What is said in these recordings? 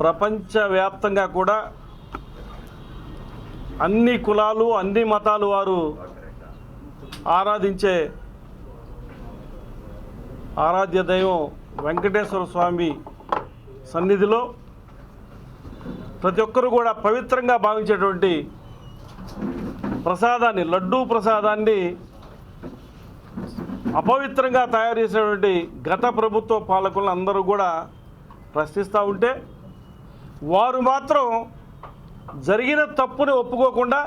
ప్రపంచవ్యాప్తంగా కూడా అన్ని కులాలు అన్ని మతాలు వారు ఆరాధించే ఆరాధ్య దైవం వెంకటేశ్వర స్వామి సన్నిధిలో ప్రతి ఒక్కరూ కూడా పవిత్రంగా భావించేటువంటి ప్రసాదాన్ని లడ్డూ ప్రసాదాన్ని అపవిత్రంగా తయారు చేసినటువంటి గత ప్రభుత్వ పాలకులను అందరూ కూడా ప్రశ్నిస్తూ ఉంటే వారు మాత్రం జరిగిన తప్పుని ఒప్పుకోకుండా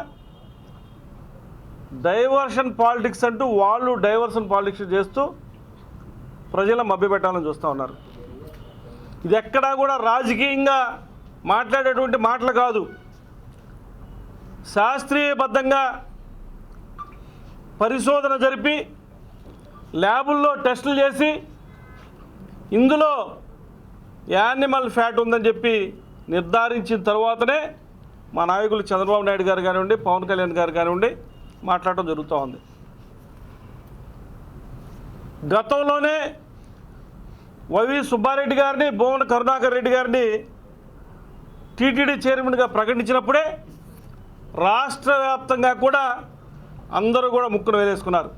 డైవర్షన్ పాలిటిక్స్ అంటూ వాళ్ళు డైవర్షన్ పాలిటిక్స్ చేస్తూ ప్రజల మభ్యపెట్టాలని చూస్తూ ఉన్నారు. ఇది ఎక్కడా కూడా రాజకీయంగా మాట్లాడేటువంటి మాటలు కాదు. శాస్త్రీయబద్ధంగా పరిశోధన జరిపి ల్యాబుల్లో టెస్టులు చేసి ఇందులో యానిమల్ ఫ్యాట్ ఉందని చెప్పి నిర్ధారించిన తర్వాతనే మా నాయకులు చంద్రబాబు నాయుడు గారు కానివ్వండి పవన్ కళ్యాణ్ గారు కానివ్వండి మాట్లాడటం జరుగుతూ ఉంది. గతంలోనే వైవి సుబ్బారెడ్డి గారిని భువన కరుణాకర్ రెడ్డి గారిని టీటీడీ చైర్మన్గా ప్రకటించినప్పుడే రాష్ట్ర వ్యాప్తంగా కూడా అందరూ కూడా ముక్కును వేలేసుకున్నారు.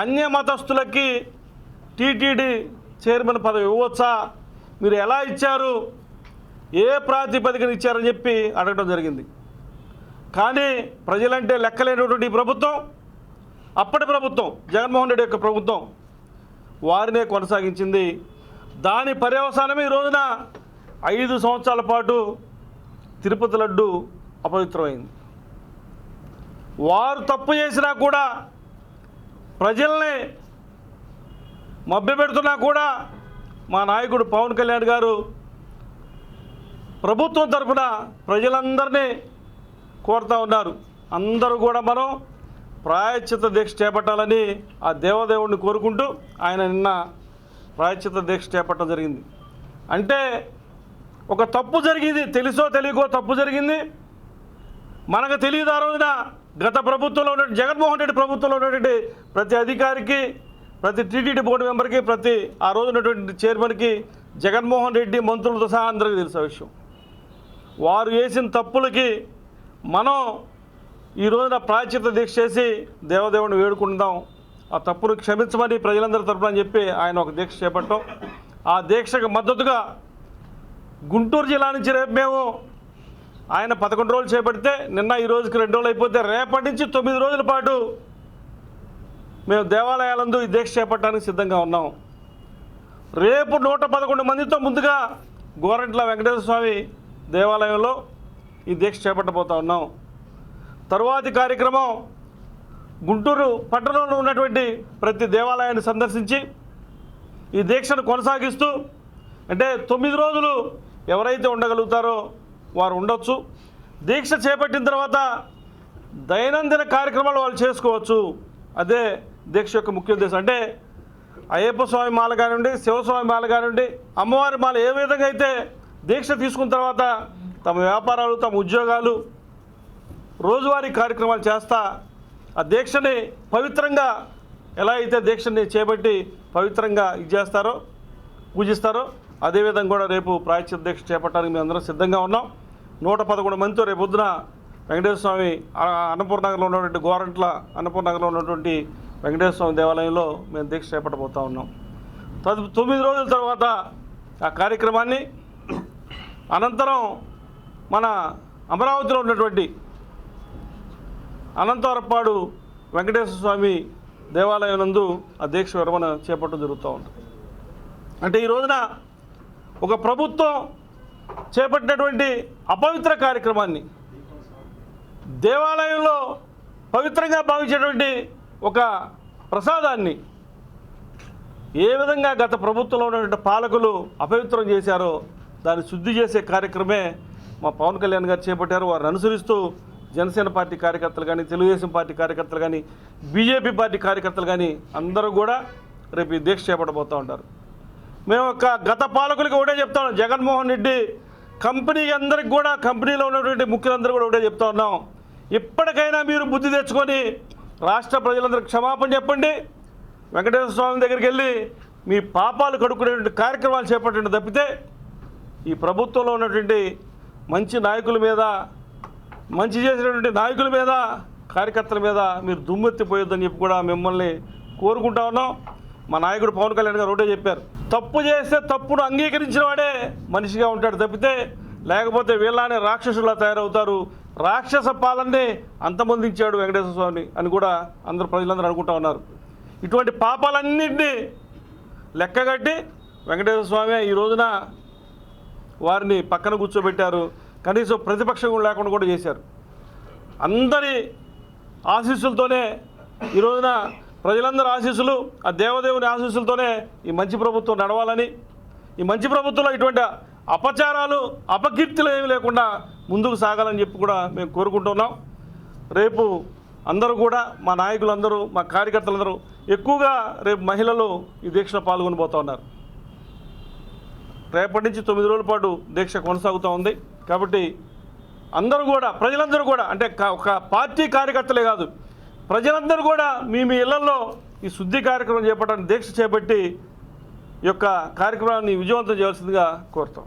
అన్య మతస్థులకి టీటీడీ చైర్మన్ పదవి ఇవ్వచ్చా మీరు ఎలా ఇచ్చారు? ఏ ప్రాతిపదికన ఇచ్చారని చెప్పి అడగడం జరిగింది. కానీ ప్రజలంటే లెక్కలేనటువంటి ప్రభుత్వం అప్పటి ప్రభుత్వం జగన్మోహన్ రెడ్డి యొక్క ప్రభుత్వం వారినే కొనసాగించింది. దాని పర్యవసానమే ఈ రోజున ఐదు సంవత్సరాల పాటు తిరుపతి లడ్డు అపవిత్రమైంది. వారు తప్పు చేసినా కూడా ప్రజల్ని మభ్యపెడుతున్నా కూడా మా నాయకుడు పవన్ కళ్యాణ్ గారు ప్రభుత్వం తరఫున ప్రజలందరినీ కోరుతూ ఉన్నారు. అందరూ కూడా మనం ప్రాయశ్చిత దీక్ష చేపట్టాలని ఆ దేవదేవుడిని కోరుకుంటూ ఆయన నిన్న ప్రాయశ్చిత దీక్ష చేపట్టడం జరిగింది. అంటే ఒక తప్పు జరిగింది తెలుసో తెలియకో తప్పు జరిగింది. మనకు తెలియదు ఆ రోజున గత ప్రభుత్వంలో ఉన్న జగన్మోహన్ రెడ్డి ప్రభుత్వంలో ఉన్నటువంటి ప్రతి అధికారికి ప్రతి టీటీడీ బోర్డు మెంబర్కి ప్రతి ఆ రోజు ఉన్నటువంటి చైర్మన్కి జగన్మోహన్ రెడ్డి మంత్రులతో సహా అందరికీ తెలుసు ఆ విషయం. వారు చేసిన తప్పులకి మనం ఈ రోజున ప్రాచిత దీక్ష చేసి దేవదేవుని వేడుకుందాం ఆ తప్పును క్షమించమని ప్రజలందరి తరపున అని చెప్పి ఆయన ఒక దీక్ష చేపట్టం ఆ దీక్షకు మద్దతుగా గుంటూరు జిల్లా నుంచి రేపు మేము ఆయన పదకొండు రోజులు చేపడితే నిన్న ఈ రోజుకి రెండు రోజులు అయిపోతే రేపటి నుంచి తొమ్మిది రోజుల పాటు మేము దేవాలయాలందు ఈ దీక్ష చేపట్టడానికి సిద్ధంగా ఉన్నాం. రేపు నూట పదకొండు మందితో ముందుగా గోరంట్ల వెంకటేశ్వర స్వామి దేవాలయంలో ఈ దీక్ష చేపట్టబోతా ఉన్నాం. తరువాతి కార్యక్రమం గుంటూరు పట్టణంలో ఉన్నటువంటి ప్రతి దేవాలయాన్ని సందర్శించి ఈ దీక్షను కొనసాగిస్తూ అంటే తొమ్మిది రోజులు ఎవరైతే ఉండగలుగుతారో వారు ఉండొచ్చు. దీక్ష చేపట్టిన తర్వాత దైనందిన కార్యక్రమాలు వాళ్ళు చేసుకోవచ్చు. అదే దీక్ష యొక్క ముఖ్య ఉద్దేశం. అంటే అయ్యప్ప స్వామి మాల కానివ్వండి శివస్వామి మాల కానివ్వండి అమ్మవారి మాల ఏ విధంగా అయితే దీక్ష తీసుకున్న తర్వాత తమ వ్యాపారాలు తమ ఉద్యోగాలు రోజువారీ కార్యక్రమాలు చేస్తా ఆ దీక్షని పవిత్రంగా ఎలా అయితే దీక్షని చేపట్టి పవిత్రంగా ఇది చేస్తారో పూజిస్తారో అదేవిధంగా కూడా రేపు ప్రాయశ్చిత దీక్ష చేపట్టడానికి మేము అందరం సిద్ధంగా ఉన్నాం. నూట పదకొండు మందితో రేపు పొద్దున వెంకటేశ్వర స్వామి ఆ అన్నపూర్ణగర్లో ఉన్నటువంటి గోరంట్ల అన్నపూర్ణగర్లో ఉన్నటువంటి వెంకటేశ్వర స్వామి దేవాలయంలో మేము దీక్ష చేపట్టబోతా ఉన్నాం. తొమ్మిది రోజుల తర్వాత ఆ కార్యక్రమాన్ని అనంతరం మన అమరావతిలో ఉన్నటువంటి అనంతవరపాడు వెంకటేశ్వర స్వామి దేవాలయం నందు ఆ దీక్ష విరమణ చేపట్టడం జరుగుతూ ఉంటుంది అంటే ఈ రోజున ఒక ప్రభుత్వం చేపట్టినటువంటి అపవిత్ర కార్యక్రమాన్ని దేవాలయంలో పవిత్రంగా భావించేటువంటి ఒక ప్రసాదాన్ని ఏ విధంగా గత ప్రభుత్వంలో ఉన్నటువంటి పాలకులు అపవిత్రం చేశారో దాన్ని శుద్ధి చేసే కార్యక్రమే మా పవన్ కళ్యాణ్ గారు చేపట్టారు. వారిని అనుసరిస్తూ జనసేన పార్టీ కార్యకర్తలు కానీ తెలుగుదేశం పార్టీ కార్యకర్తలు కానీ బీజేపీ పార్టీ కార్యకర్తలు కానీ అందరూ కూడా రేపు ఈ దీక్ష చేపట్టబోతూ ఉంటారు. మేము ఒక గత పాలకులకి ఒకటే చెప్తాం జగన్మోహన్ రెడ్డి కంపెనీ అందరికి కూడా కంపెనీలో ఉన్నటువంటి ముఖ్యులందరూ కూడా ఒకటే చెప్తా ఉన్నాం. ఇప్పటికైనా మీరు బుద్ధి తెచ్చుకొని రాష్ట్ర ప్రజలందరికీ క్షమాపణ చెప్పండి. వెంకటేశ్వర స్వామి దగ్గరికి వెళ్ళి మీ పాపాలు కడుక్కునేటువంటి కార్యక్రమాలు చేపట్టండి తప్పితే ఈ ప్రభుత్వంలో ఉన్నటువంటి మంచి నాయకుల మీద మంచి చేసినటువంటి నాయకుల మీద కార్యకర్తల మీద మీరు దుమ్మెత్తిపోయొద్దని చెప్పి కూడా మిమ్మల్ని కోరుకుంటా ఉన్నాం. మా నాయకుడు పవన్ కళ్యాణ్ గారు ఒకటే చెప్పారు. తప్పు చేస్తే తప్పును అంగీకరించిన వాడే మనిషిగా ఉంటాడు తప్పితే లేకపోతే వీళ్ళనే రాక్షసులా తయారవుతారు. రాక్షస పాలనే అంతమొందించాడు వెంకటేశ్వర స్వామి అని కూడా అందరు ప్రజలందరూ అనుకుంటా ఉన్నారు. ఇటువంటి పాపాలన్నింటినీ లెక్కగట్టి వెంకటేశ్వర స్వామి ఈ రోజున వారిని పక్కన కూర్చోబెట్టారు. కనీసం ప్రతిపక్షం లేకుండా కూడా చేశారు. అందరి ఆశీస్సులతోనే ఈ రోజున ప్రజలందరి ఆశీస్సులు ఆ దేవదేవుని ఆశీస్సులతోనే ఈ మంచి ప్రభుత్వం నడవాలని ఈ మంచి ప్రభుత్వంలో ఇటువంటి అపచారాలు అపకీర్తులు ఏమి లేకుండా ముందుకు సాగాలని చెప్పి కూడా మేము కోరుకుంటున్నాం రేపు అందరూ కూడా మా నాయకులందరూ మా కార్యకర్తలందరూ ఎక్కువగా రేపు మహిళలు ఈ దీక్షలో పాల్గొనబోతా ఉన్నారు. రేపటి నుంచి తొమ్మిది రోజుల పాటు దీక్ష కొనసాగుతూ ఉంది. కాబట్టి అందరూ కూడా ప్రజలందరూ కూడా అంటే ఒక పార్టీ కార్యకర్తలే కాదు ప్రజలందరూ కూడా మీ మీ ఇళ్ళలో ఈ శుద్ధి కార్యక్రమం చేపట్టడానికి దీక్ష చేపట్టి ఈ యొక్క కార్యక్రమాన్ని విజయవంతం చేయాల్సిందిగా కోరుతాం.